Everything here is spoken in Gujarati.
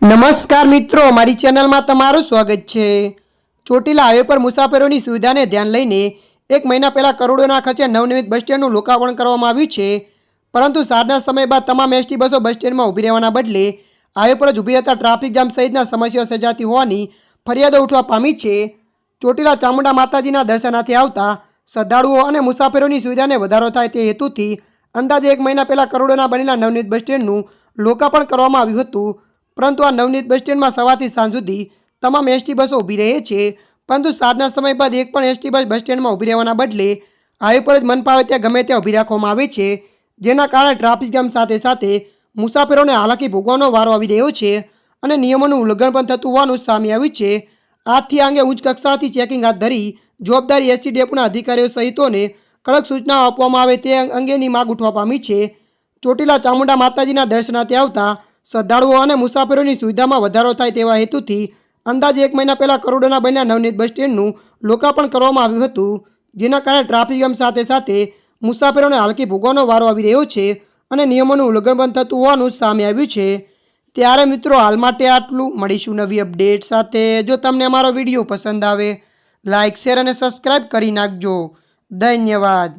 નમસ્કાર મિત્રો મારી ચેનલમાં તમારું સ્વાગત છે. ચોટીલા હાઈવે પર મુસાફરોની સુવિધાને ધ્યાન લઈને એક મહિના પહેલાં કરોડોના ખર્ચે નવનિર્મિત બસ સ્ટેન્ડનું લોકાર્પણ કરવામાં આવ્યું છે. પરંતુ સાંજના સમય બાદ તમામ એસટી બસો બસ સ્ટેન્ડમાં ઊભી રહેવાના બદલે હાઈવે પર જ ઊભી રહેતા ટ્રાફિક જામ સહિતના સમસ્યાઓ સર્જાતી હોવાની ફરિયાદો ઉઠવા પામી છે. ચોટીલા ચામુંડા માતાજીના દર્શનાર્થે આવતા શ્રદ્ધાળુઓ અને મુસાફરોની સુવિધાને વધારો થાય તે હેતુથી અંદાજે એક મહિના પહેલાં કરોડોના બનેલા નવનીત બસ સ્ટેન્ડનું લોકાર્પણ કરવામાં આવ્યું હતું. પરંતુ આ નવનીત બસ સ્ટેન્ડમાં સવારથી સાંજ સુધી તમામ એસટી બસો ઊભી રહે છે. પરંતુ સાંજના સમય બાદ એક પણ એસટી બસ બસ સ્ટેન્ડમાં ઊભી રહેવાના બદલે હાઈવે પર જ મન ફાવે ત્યાં ગમે ત્યાં ઊભી રાખવામાં આવે છે. જેના કારણે ટ્રાફિક જામ સાથે સાથે મુસાફરોને હાલાકી ભોગવાનો વારો આવી રહ્યો છે અને નિયમોનું ઉલ્લંઘન પણ થતું હોવાનું સામે આવ્યું છે. આજથી આ અંગે ઉચ્ચ કક્ષાથી ચેકિંગ હાથ ધરી જવાબદારી એસટી ડેપોના અધિકારીઓ સહિતોને કડક સૂચનાઓ આપવામાં આવે તે અંગેની માગ ઉઠવા પામી છે. ચોટીલા ચામુંડા માતાજીના દર્શનાર્થે આવતા શ્રદ્ધાળુઓ અને મુસાફરોની સુવિધામાં વધારો થાય તેવા હેતુથી અંદાજે એક મહિના પહેલાં કરોડોના બન્યા નવનીત બસ સ્ટેન્ડનું લોકાર્પણ કરવામાં આવ્યું હતું, જેના કારણે ટ્રાફિક જામ સાથે સાથે મુસાફરોને હાલકી ભોગવાનો વારો આવી રહ્યો છે અને નિયમોનું ઉલ્લંઘન પણ થતું હોવાનું સામે આવ્યું છે. ત્યારે મિત્રો, હાલ માટે આટલું. મળીશું નવી અપડેટ સાથે. જો તમને અમારો વીડિયો પસંદ આવે લાઇક શેર અને સબસ્ક્રાઈબ કરી નાખજો. ધન્યવાદ.